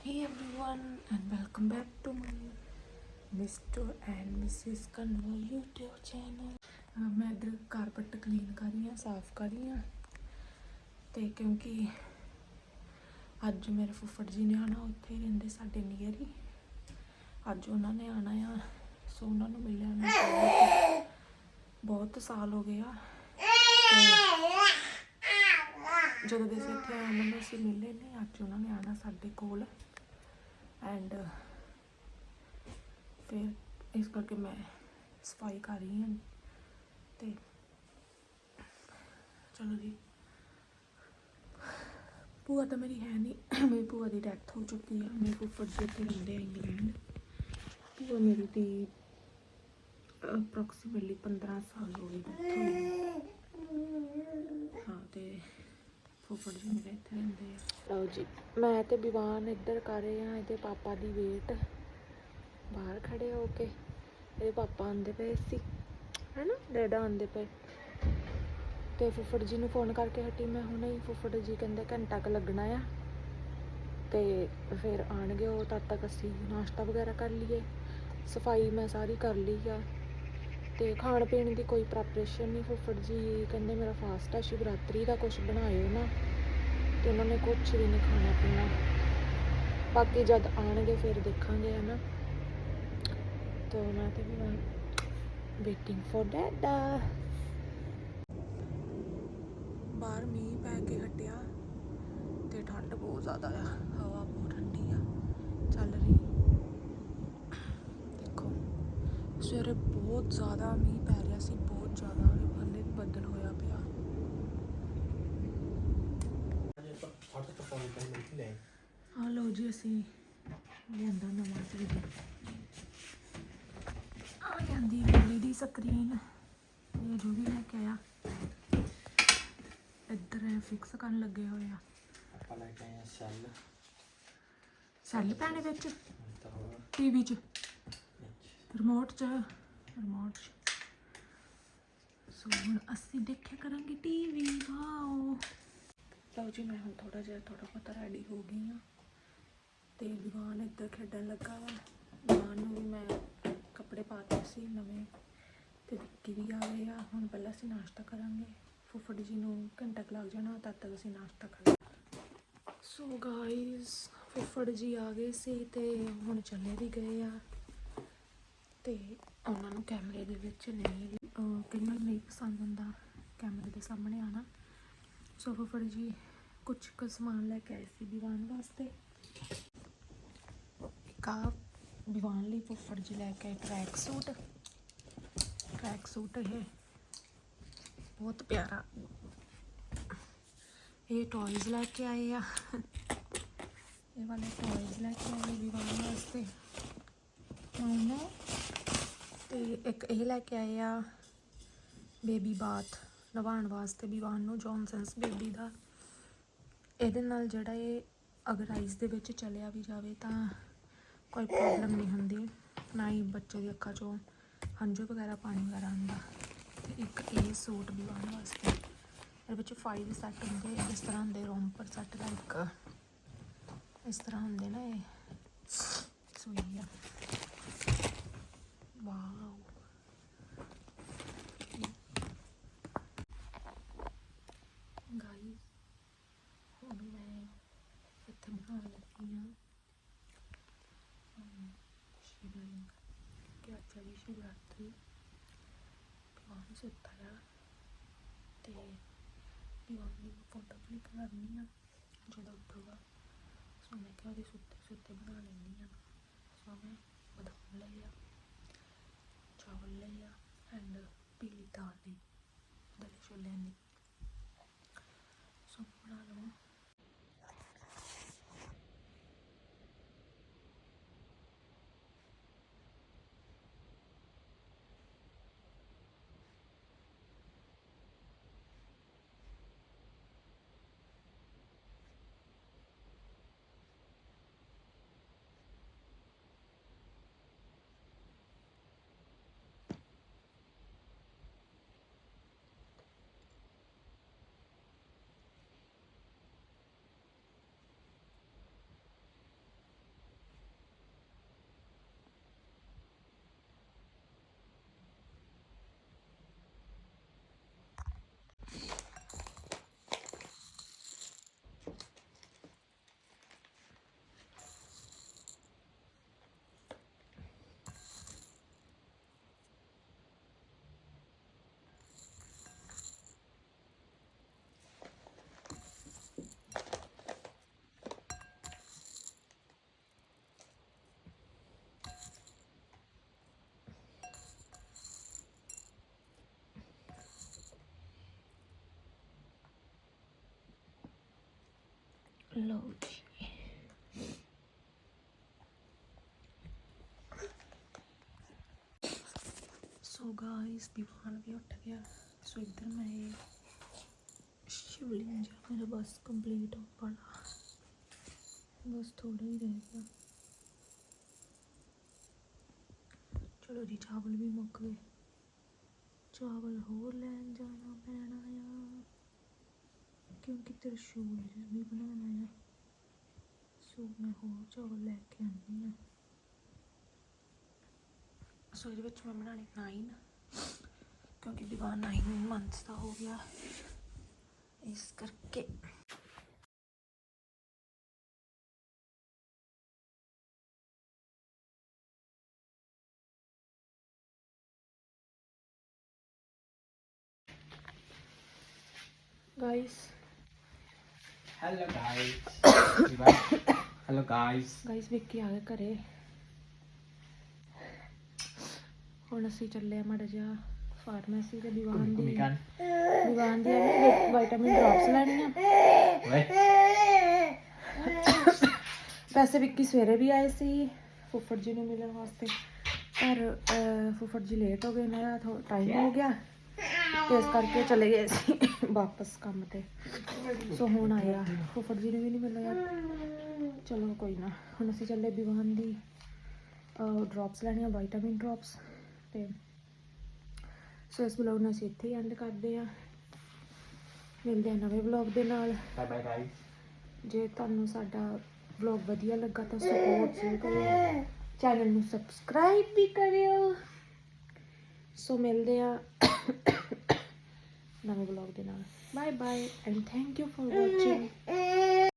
Hey, everyone, and welcome back to my Mr. and Mrs. Kanwal YouTube channel. ਮੈਂ ਇਧਰ carpet clean ਕਰ ਰਹੀ ਹਾਂ ਸਾਫ਼ ਕਰ ਰਹੀ ਹਾਂ ਤੇ ਕਿਉਂਕਿ ਅੱਜ ਮੇਰੇ ਫੁੱਫੜ ਜੀ ਨੇ ਆਣਾ ਉੱਥੇ ਹੀ ਰਹਿੰਦੇ ਸਾਡੇ ਨੀਅਰ ਹੀ ਅੱਜ ਉਹਨਾਂ ਨੇ ਆਣਾ ਆ ਸੋ ਉਹਨਾਂ ਨੂੰ ਮਿਲਿਆ ਮੈਂ ਬਹੁਤ ਸਾਲ ਹੋ ਗਏ ਆ ਜਦੋਂ ਦੇ ਅਸੀਂ ਇੱਥੇ ਆਏ ਉਹਨਾਂ ਨੂੰ ਅਸੀਂ ਮਿਲੇ ਨਹੀਂ, ਅੱਜ ਉਹਨਾਂ ਨੇ ਆਣਾ ਸਾਡੇ ਕੋਲ। ਐਂਡ ਫਿਰ ਇਸ ਕਰਕੇ ਮੈਂ ਸਫ਼ਾਈ ਕਰ ਰਹੀ ਹਾਂ। ਤੇ ਚਲੋ ਜੀ। ਭੂਆ ਤਾਂ ਮੇਰੀ ਹੈ ਨਹੀਂ, ਮੇਰੀ ਭੂਆ ਦੀ ਡੈਥ ਹੋ ਚੁੱਕੀ ਹੈ ਮੇਰੇ ਫੁੱਫੜ ਜੀ ਇੱਥੇ ਰਹਿੰਦੇ ਆ ਇੰਗਲੈਂਡ ਭੂਆ ਮੇਰੀ ਦੀ ਅਪਰੋਕਸੀਮੇਟਲੀ 15 ਸਾਲ ਹੋ ਗਏ ਡੈਥ ਹੋਈ ਹਾਂ, ਤੇ ਫੁੱਫੜ ਜੀ ਮੇਰੇ ਇੱਥੇ ਰਹਿੰਦੇ ਆ। ਲਓ ਜੀ, ਮੈਂ ਤੇ ਵਿਵਾਨ ਇੱਧਰ ਕਰ ਰਹੇ ਆ ਇਹਦੇ ਪਾਪਾ ਦੀ ਵੇਟ ਬਾਹਰ ਖੜੇ ਹੋ ਕੇ, ਇਹਦੇ ਪਾਪਾ ਆਂਦੇ ਪਏ ਸੀ, ਹੈਨਾ? ਡੈਡਾ ਆਂਦੇ ਪਏ। ਤੇ ਫੁੱਫੜ ਜੀ ਨੂੰ ਫੋਨ ਕਰਕੇ ਹਟੀ, ਮੈਂ ਹੁਣੇ ਹੀ ਫੁੱਫੜ ਜੀ ਕਹਿੰਦੇ ਘੰਟਾ ਕੁ ਲੱਗਣਾ ਆ। ਤੇ ਫਿਰ ਆਣਗੇ ਉਹ, ਤਦ ਤੱਕ ਅਸੀਂ ਨਾਸ਼ਤਾ ਵਗੈਰਾ ਕਰ ਲਈਏ। ਸਫ਼ਾਈ ਮੈਂ ਸਾਰੀ ਕਰ ਲਈ ਆ। ਤੇ ਖਾਣ ਪੀਣ ਦੀ ਕੋਈ ਪ੍ਰੈਪਰੇਸ਼ਨ ਨਹੀਂ। ਫੁੱਫੜ ਜੀ ਕਹਿੰਦੇ ਮੇਰਾ ਫਾਸਟ ਆ, ਸ਼ਿਵਰਾਤਰੀ ਦਾ ਕੁਝ ਬਣਾਇਓ ਨਾ। ਤੇ ਉਹਨਾਂ ਨੇ ਕੁਝ ਵੀ ਨਹੀਂ ਖਾਣਾ ਪੀਣਾ। ਬਾਕੀ ਜਦ ਆਣਗੇ ਫਿਰ ਦੇਖਾਂਗੇ, ਹਨਾ। ਤਾਂ ਮੈਂ ਤੇ ਵੀ ਵੇਟਿੰਗ ਫॉर ਡੈਡਾ ਬਾਹਰ ਮੀਂਹ ਪੈ ਕੇ ਹਟਿਆ ਤੇ ਠੰਡ ਬਹੁਤ ਜ਼ਿਆਦਾ ਆ ਹਵਾ ਬਹੁਤ ਠੰਡੀ ਆ ਚੱਲ ਰਹੀ ਦੇਖੋ ਸਵੇਰੇ ਬਹੁਤ ਜ਼ਿਆਦਾ ਮੀਂਹ ਪੈ ਰਿਹਾ ਸੀ ਬਹੁਤ ਜ਼ਿਆਦਾ ਹਲੇ ਬੱਦਲ ਹੋਇਆ ਪਿਆ। ਆ ਜੀ ਅਸੀਂ ਲਿਆਂਦਾ ਨਵਾਂ ਟੀਵੀ। ਆ ਜਾਂਦੀ LED ਸਕਰੀਨ। ਇਹ ਜੋ ਵੀ ਲੈ ਕੇ ਆਇਆ ਇੱਧਰ ਇਹ ਫਿਕਸ ਕਰਨ ਲੱਗੇ ਹੋਏ ਆ। ਆਪਾਂ ਲੈ ਕੇ ਆਏ ਸੈੱਲ ਸੈੱਲ ਪੈਣੇ ਵਿੱਚ ਟੀਵੀ 'ਚ। ਰਿਮੋਟ 'ਚ। ਰਿਮੋਟ ਸੋ ਹੁਣ ਅਸੀਂ ਦੇਖਿਆ ਕਰਾਂਗੇ ਟੀਵੀ ਵਾਓ ਲਓ ਜੀ, ਮੈਂ ਹੁਣ ਥੋੜਾ ਜਿਹਾ ਥੋੜਾ ਬਹੁਤਾ ਰੈਡੀ ਹੋ ਗਈ ਆ ਤੇ ਵਿਵਾਨ ਇੱਧਰ ਖੇਡਣ ਲੱਗਾ ਵਾ। ਵਿਵਾਨ ਨੂੰ ਵੀ ਮੈਂ ਕੱਪੜੇ ਪਾਤੇ ਸੀ ਨਵੇਂ। ਤੇ ਵਿੱਕੀ ਵੀ ਆ ਗਏ ਆ। ਹੁਣ ਪਹਿਲਾਂ ਅਸੀਂ ਨਾਸ਼ਤਾ ਕਰਾਂਗੇ। ਫੁੱਫੜ ਜੀ ਨੂੰ ਘੰਟਾ ਕੁ ਲੱਗ ਜਾਣਾ, ਤਦ ਤੱਕ ਅਸੀਂ ਨਾਸ਼ਤਾ ਕਰਾਂਗੇ। ਸੋ ਗਾਇਸ ਫੁੱਫੜ ਜੀ ਆ ਗਏ ਸੀ ਤੇ ਹੁਣ ਚੱਲੇ ਵੀ ਗਏ ਆ। ਤੇ ਉਹਨਾਂ ਨੂੰ ਕੈਮਰੇ ਦੇ ਵਿੱਚ ਨਹੀਂ, ਅਹ ਕਈਆਂ ਨੂੰ ਨਹੀਂ ਪਸੰਦ ਹੁੰਦਾ ਕੈਮਰੇ ਦੇ ਸਾਹਮਣੇ ਆਣਾ ਸੋ ਫੁੱਫੜ ਜੀ ਕੁਝ ਕੁ ਸਮਾਨ ਲੈ ਕੇ ਆਏ ਸੀ ਦੀਵਾਨ ਵਾਸਤੇ। ਇੱਕ ਆ ਦੀਵਾਨ ਲਈ ਫੁੱਫੜ ਜੀ, ਲੈ ਕੇ ਆਏ ਟਰੈਕ ਸੂਟ ਟਰੈਕ ਸੂਟ ਇਹ ਬਹੁਤ ਪਿਆਰਾ। ਇਹ ਟੌਇਜ਼ ਲੈ ਕੇ ਆਏ ਆ। ਇਹ ਵਾਲੇ ਟੌਇਜ਼ ਲੈ ਕੇ ਆਏ ਦੀਵਾਨ ਵਾਸਤੇ। ਹੁਣ ਤੇ ਇੱਕ ਇਹ ਲੈ ਕੇ ਆਏ ਆ ਬੇਬੀ ਬਾਥ, ਨਵਾਉਣ ਵਾਸਤੇ ਵਿਵਾਨ ਨੂੰ ਜੌਨਸਨਸ ਬੇਬੀ ਦਾ। ਇਹਦੇ ਨਾਲ ਜਿਹੜਾ ਇਹ ਅਗਰ ਆਈਸ ਦੇ ਵਿੱਚ ਚਲਿਆ ਵੀ ਜਾਵੇ ਤਾਂ ਕੋਈ ਪ੍ਰੋਬਲਮ ਨਹੀਂ ਹੁੰਦੀ, ਨਾ ਹੀ ਬੱਚੇ ਦੀ ਅੱਖਾਂ 'ਚੋਂ ਹੰਝੂ ਵਗੈਰਾ ਪਾਣੀ ਵਗੈਰਾ ਆਉਂਦਾ। ਤੇ ਇੱਕ ਇਹ ਸੂਟ ਵਿਵਾਨ ਵਾਸਤੇ, ਇਹਦੇ ਵਿੱਚ 5 ਸੈੱਟ ਹੁੰਦੇ, ਇਸ ਤਰ੍ਹਾਂ ਹੁੰਦੇ ਰੋਮਪਰ ਸੈੱਟ ਲਾਈਕ ਇਸ ਤਰ੍ਹਾਂ ਹੁੰਦੇ ਨਾ ਇਹ। ਸੋ ਇਹ ਆ ਵਾਓ ਗਾਈਸ ਹੁਣ ਮੈਂ ਇੱਥੇ ਬਣਾਉਣ ਲੱਗੀ ਹਾਂ ਅਮ, ਸ਼ਿਵਲਿੰਗ ਕਿ ਅੱਜ ਵੀ ਸ਼ਿਵਰਾਤਰੀ ਭਗਵਾਨ ਸੁੱਤਾ ਆ ਤੇ ਭਗਵਾਨ ਦੀ ਫੋਟੋ ਕਲਿੱਕ ਕਰਨੀ ਆ ਜਦੋਂ ਉੱਠੂਗਾ ਸੋ ਮੈਂ ਕਿਹਾ ਉਹਦੇ ਸੁੱਤੇ ਸੁੱਤੇ ਬਣਾ ਲੈਂਦੀ ਆ ਸੋ ਮੈਂ ਬਦਾਮ ਲਏ ਆ ਚਾਵਲ ਲਏ ਆ ਐਂਡ ਪੀਲੀ ਦਾਲ ਲਈ ਦਲੇ ਛੋਲਿਆਂ ਦੀ ਸੋ ਬਣਾ ਲਵਾਂ ਸੋ ਗਾਇਸ ਦੀਵਾਨ ਵੀ ਉੱਠ ਗਿਆ। ਸੋ ਇੱਧਰ ਮੈਂ ਇਹ ਸ਼ਿਵਲਿੰਗ ਜਿਹੜਾ ਮੇਰਾ ਬਸ ਕੰਪਲੀਟ ਹੋ ਪੜਾ ਬਸ ਥੋੜਾ ਹੀ ਰਹਿ ਗਿਆ। ਚਲੋ ਜੀ, ਚਾਵਲ ਵੀ ਮੁੱਕ ਗਏ। ਚਾਵਲ ਹੋਰ ਲੈਣ ਜਾਣਾ ਪੈਣਾ ਆ। ਕਿ ਹੁਣ ਕਿਤੇ ਰਸੂਲ ਵੀ ਬਣਾਉਣਾ ਸੋ ਮੈਂ ਹੋਰ ਚਾਵਲ ਲੈ ਕੇ ਆਉਂਦੀ ਹਾਂ ਸੋ ਇਹਦੇ ਵਿੱਚ ਮੈਂ ਬਣਾਣੀ 9 ਕਿਉਂਕਿ ਦੀਵਾਨ 9 ਮੰਥਸ ਦਾ ਹੋ ਗਿਆ। ਇਸ ਕਰਕੇ। Guys Hello guys. Hello guys. Guys Vicky ਆ ਗਏ ਘਰੇ ਹੁਣ ਅਸੀਂ ਚੱਲੇ ਆ ਮਾੜਾ ਜਿਹਾ ਫਾਰਮੇਸੀ ਤੇ ਦੀਵਾਨ ਦੀ Kumikan. ਦੀਵਾਨ ਦੀ ਵਿਟਾਮਿਨ ਡ੍ਰੌਪਸ ਲੈਣੀਆਂ Wait. ਵੈਸੇ ਵਿੱਕੀ ਸਵੇਰੇ ਵੀ ਆਏ ਸੀ ਫੁੱਫੜ ਜੀ ਨੂੰ ਮਿਲਣ ਵਾਸਤੇ ਪਰ ਅਹ, ਫੁੱਫੜ ਜੀ ਲੇਟ ਹੋ ਗਏ ਨਾ ਥੋੜਾ ਟਾਈਮ ਹੋ ਗਿਆ ਤੇ ਇਸ ਕਰਕੇ ਚਲੇ ਗਏ ਸੀ ਵਾਪਸ ਕੰਮ ਤੇ। ਸੋ ਹੁਣ ਆਇਆ। ਫੁੱਫੜ ਜੀ ਨੂੰ ਵੀ ਨਹੀਂ ਮਿਲਿਆ। ਚਲੋ ਕੋਈ ਨਾ। ਹੁਣ ਅਸੀਂ ਚੱਲੇ ਵਿਵਾਨ ਦੀ ਡ੍ਰੌਪਸ ਲੈਣੀਆਂ ਵਿਟਾਮਿਨ ਡ੍ਰੌਪਸ ਤੇ ਸੋ ਇਸ ਵਲੌਗ ਨੂੰ ਅਸੀਂ ਇੱਥੇ ਹੀ ਐਂਡ ਕਰਦੇ ਆ ਮਿਲਦੇ ਆ ਨਵੇਂ ਵਲੌਗ ਦੇ ਨਾਲ। Bye bye guys. ਜੇ ਤੁਹਾਨੂੰ ਸਾਡਾ ਵਲੌਗ ਵਧੀਆ ਲੱਗਾ ਤਾਂ ਸਪੋਰਟ ਜ਼ਰੂਰ ਕਰਿਓ। ਚੈਨਲ ਨੂੰ ਸਬਸਕ੍ਰਾਈਬ ਵੀ ਕਰਿਓ। ਸੋ ਮਿਲਦੇ ਆ ਨਵੇਂ ਵਲੌਗ ਦੇ ਨਾਲ bye bye and thank you for watching